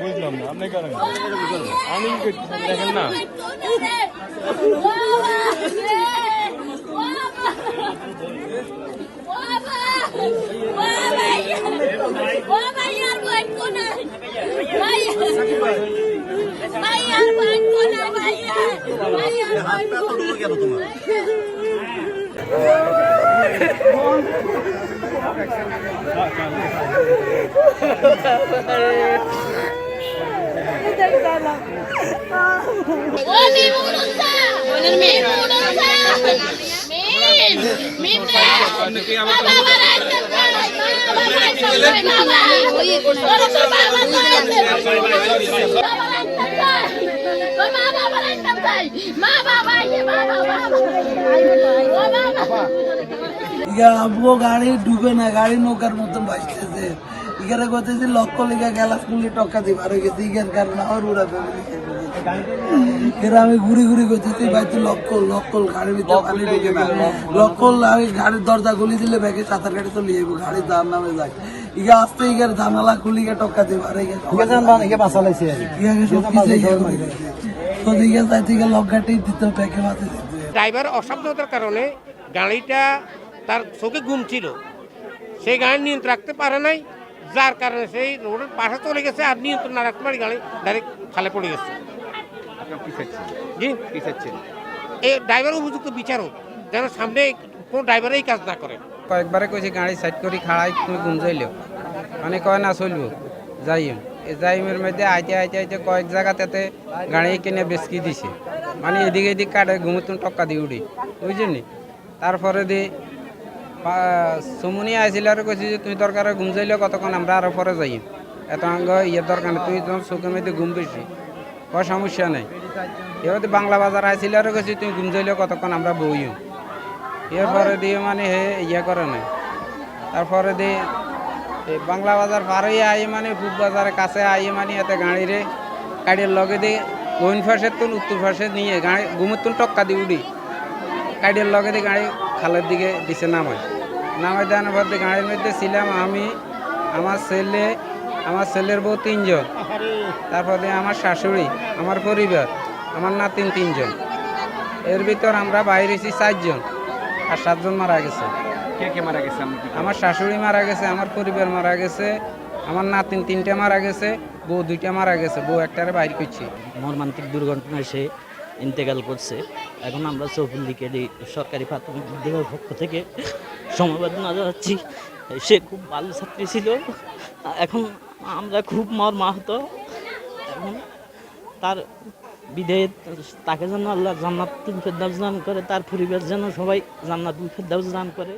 বুঝলাম না। আপনি কারণ আমি দেখেন না। মা हम वो गाड़ी डूबे ना गाड़ी नौकर मतलब बचते थे ইগারে কইতেছে লক্ষ লিগা গ্যালাস গুলি টক্কা দি পারে গেছে ইগার কারণে আর উড়া ফ্যামিলি এরা আমি ঘুরি ঘুরি করতেছি ভাই তুই লক্ষ লক্ষ গাড়ির ভিতরে পানি ঢুকে না। লক্ষ। আমি গাড়ির দরজা খুলি দিলে ব্যাগে সাঁতার কাটি তো লিয়ে গাড়ি দাম নামে যায় ইগা আসতে ইগার জানালা খুলি গিয়ে টক্কা দি পারে গেছে ইয়াকে সব কিছু ইয়ে করে তো দিকে যাই থেকে লক গাটি দিতে ব্যাগে মাথে ড্রাইভার অসাবধানতার কারণে গাড়িটা তার চোখে ঘুম ছিল। সেই গাড়ি নিয়ন্ত্রণ রাখতে পারে নাই। যার কারণে সেই রোডের পাশে চলে গেছে আর নিয়ন্ত্রণ না রাখতে পারি গাড়ি ডাইরেক্ট খালে পড়ে গেছে। জি? এই ড্রাইভার উপযুক্ত বিচারক যেন সামনে কোনো ড্রাইভার এই কাজ না করে। কয়েকবারে কইছি গাড়ি সাইড করি খাড়াই তুমি ঘুম যাইলেও মানে কয় না চলবো যাইম। এই যাইমের মধ্যে আইতে আইতে আইতে কয়েক জায়গাতে গাড়ি কিনে বেচকি দিছে। মানে এদিকে এদিক কাটে ঘুমতুন টক্কা দিয়ে উঠি। বুঝলি তারপরে দি সমুনি আইছিল আর কইছি যে তুই দরকার ঘুম যাইলেও কতক্ষণ আমরা আরও পরে যাইম এত আঙ্গ ইয়ের দরকার তুই তোমার চোখের মধ্যে ঘুম বেশি কোনো সমস্যা নেই। এবার বাংলা বাজার আইছিল আর কইছি তুই ঘুম যাইলেও কতক্ষণ আমরা বইম এরপরে দিয়ে মানে হে ইয়ে করে নাই। তারপরে দিয়ে বাংলা বাজার পার হয়ে আই মানে পূব বাজারের কাছে আই মানে এতে গাড়িরে গাড়ির লগে দিয়ে দক্ষিণ ফাঁসের তুল উত্তর ফাঁসে নিয়ে, গাড়ি ঘুমের তুল টক্কা দিয়ে উড়ি গাড়ির লগে দিয়ে গাড়ি খালের দিকে দিছে নামায়। নামাই দেওয়ার পর গাড়ির মধ্যে ছিলাম আমি আমার ছেলে আমার ছেলের বউ তিনজন। তারপর আমার শাশুড়ি আমার পরিবার আমার নাতিন তিনজন। এর ভিতর আমরা বাইরে এসেছি চারজন আর সাতজন মারা গেছে। কে কে মারা গেছে আমার শাশুড়ি মারা গেছে আমার পরিবার মারা গেছে আমার নাতিন তিনটা মারা গেছে বউ দুইটা মারা গেছে বউ একটারে বাইর করছি। মর্মান্তিক দুর্ঘটনায় সে ইন্তেকাল করছে। এখন আমরা চৌফুল্লিকের এই সরকারি প্রাথমিক বিদ্যালয়ের পক্ষ থেকে সমবেদনা জানাচ্ছি সে খুব ভালো ছাত্রী ছিল। এখন আমরা খুব মর্মাহত। এখন তার বিধে তাকে যেন আল্লাহ জান্নাত ফেরদাউস দান করে, তার পরিবার যেন সবাই জান্নাত ফেরদাউস দান করে।